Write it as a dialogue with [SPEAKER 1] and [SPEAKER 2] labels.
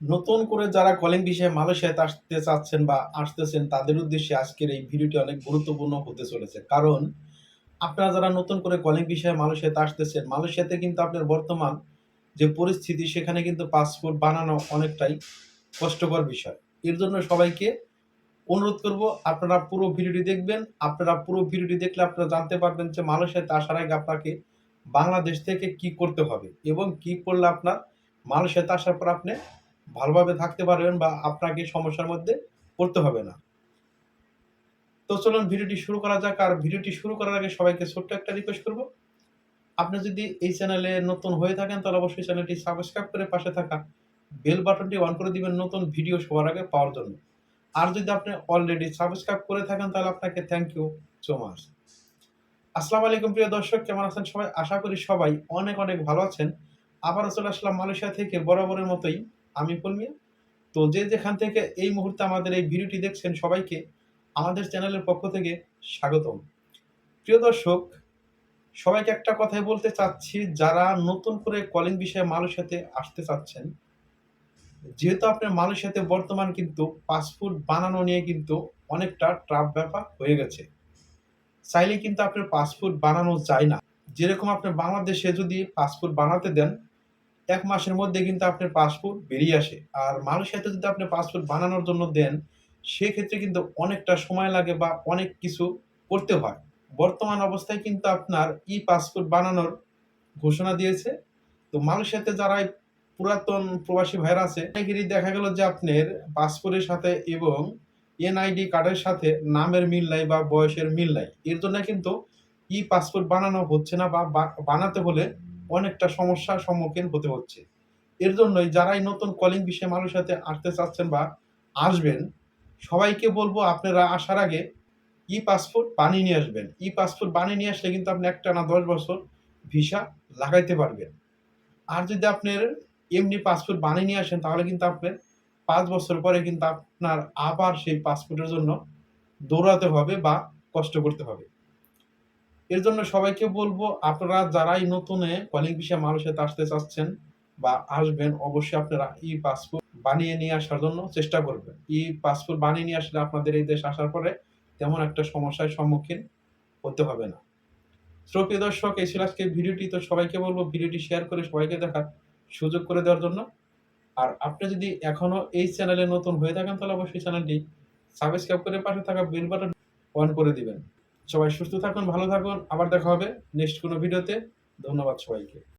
[SPEAKER 1] নতুন করে যারা কলিং বিষয়ে মালয়েশিয়াতে আসতে চাচ্ছেন বা আসতেছেন, তাদের উদ্দেশ্যে আজকের এই ভিডিওটি অনেক গুরুত্বপূর্ণ হতে চলেছে। কারণ আপনারা যারা নতুন করে কলিং বিষয়ে মালয়েশিয়াতে আসতেছেন, মালয়েশিয়াতে কিন্তু আপনার বর্তমান যে পরিস্থিতি, সেখানে কিন্তু পাসপোর্ট বানানো অনেকটাই কষ্টকর বিষয়। এর জন্য সবাইকে অনুরোধ করব, আপনারা পুরো ভিডিওটি দেখবেন। আপনারা পুরো ভিডিওটি দেখলে আপনারা জানতে পারবেন যে মালয়েশিয়াতে আসার আগে আপনাকে বাংলাদেশ থেকে কি করতে হবে এবং কি করলে আপনার মালয়েশিয়াতে আসার পর আপনি ভালোভাবে থাকতে পারবেন বা আপনাকে সমস্যার মধ্যে পড়তে হবে না। তো চলুন ভিডিওটি শুরু করা যাক আর ভিডিওটি শুরু করার আগে সবাইকে ছোট্ট একটা রিকোয়েস্ট করব। আপনি যদি এই চ্যানেলে নতুন হয়ে থাকেন, তাহলে অবশ্যই চ্যানেলটি সাবস্ক্রাইব করে পাশে থাকা বেল বাটনটি অন করে দিবেন নতুন ভিডিও সবার আগে পাওয়ার জন্য। আর যদি আপনি অলরেডি সাবস্ক্রাইব করে থাকেন, তাহলে আপনাকে থ্যাংক ইউ সো মাচ আসসালামু আলাইকুম প্রিয় দর্শক, কেমন আছেন সবাই? আশা করি সবাই অনেক অনেক ভালো আছেন। আবারও চলে আসলাম মালয়েশিয়া থেকে বরাবরের মতোই। আমি কলমিয়া তো যে যেখান থেকে এই মুহূর্তে আমাদের এই ভিডিওটি দেখছেন সবাইকে আমাদের চ্যানেলের পক্ষ থেকে স্বাগতম। প্রিয় দর্শক, সবাইকে একটা কথাই বলতে চাচ্ছি, যারা নতুন করে কলিং বিষয়ে মালয়েশিয়াতে আসতে চাচ্ছেন, যেহেতু আপনার মালয়েশিয়াতে বর্তমান কিন্তু পাসপোর্ট বানানো নিয়ে কিন্তু অনেকটা ট্রাপ ব্যাপার হয়ে গেছে। চাইলে কিন্তু আপনার পাসপোর্ট বানানো যায় না। যেরকম আপনি বাংলাদেশে যদি পাসপোর্ট বানাতে দেন এক মাসের মধ্যে কিন্তু আপনার পাসপোর্ট বেরিয়ে আসে। আর মালয়েশিয়াতে যদি আপনি পাসপোর্ট বানানোর জন্য দেন, সেক্ষেত্রে কিন্তু অনেকটা সময় লাগে বা অনেক কিছু করতে হয়। বর্তমান অবস্থায় কিন্তু আপনার ই পাসপোর্ট বানানোর ঘোষণা দিয়েছে। তো মালয়েশিয়াতে যারা পুরাতন প্রবাসী ভাইরা আছে, অনেকেরই দেখা গেল যে আপনার পাসপোর্টের সাথে এবং এনআইডি কার্ডের সাথে নামের মিল নাই বা বয়সের মিল নাই। এর জন্য কিন্তু ই পাসপোর্ট বানানো হচ্ছে না বা, বানাতে হলে অনেকটা সমস্যার সম্মুখীন হতে হচ্ছে। এর জন্যই যারাই নতুন কলিং বিষয়ে মানুষের সাথে আসতে চাচ্ছেন বা আসবেন, সবাইকে বলব আপনারা আসার আগে ই পাসপোর্ট বানিয়ে নিয়ে আসবেন। ই পাসপোর্ট বানিয়ে নিয়ে আসলে কিন্তু আপনি একটা না দশ বছর ভিসা লাগাইতে পারবেন। আর যদি আপনার এমনি পাসপোর্ট বানিয়ে নিয়ে আসেন, তাহলে কিন্তু আপনার পাঁচ বছর পরে কিন্তু আপনার আবার সেই পাসপোর্টের জন্য দৌড়াতে হবে বা কষ্ট করতে হবে। এর জন্য সবাইকে বলব, আপনারা যারাই নতুনে কলিং বিষয়ে মানুষের আসতে চাচ্ছেন বা আসবেন, অবশ্যই আপনারা ই পাসপোর্ট বানিয়ে নিয়ে আসার জন্য চেষ্টা করবেন। ই পাসপোর্ট বানিয়ে নিয়ে আসলে আপনাদের এই দেশ আসার পরে তেমন একটা সমস্যার সম্মুখীন হতে হবে না। শ্রোপ্রিয় দর্শক, এই ছিল আজকে ভিডিওটি। তো সবাইকে বলব, ভিডিওটি শেয়ার করে সবাইকে দেখার সুযোগ করে দেওয়ার জন্য। আর আপনি যদি এখনও এই চ্যানেলে নতুন হয়ে থাকেন, তাহলে অবশ্যই চ্যানেলটি সাবস্ক্রাইব করে পাশে থাকা বেল বাটন অন করে দিবেন। সবাই সুস্থ থাকুন ভালো থাকুন। আবার দেখা হবে নেক্সট কোনো ভিডিওতে। ধন্যবাদ সবাইকে।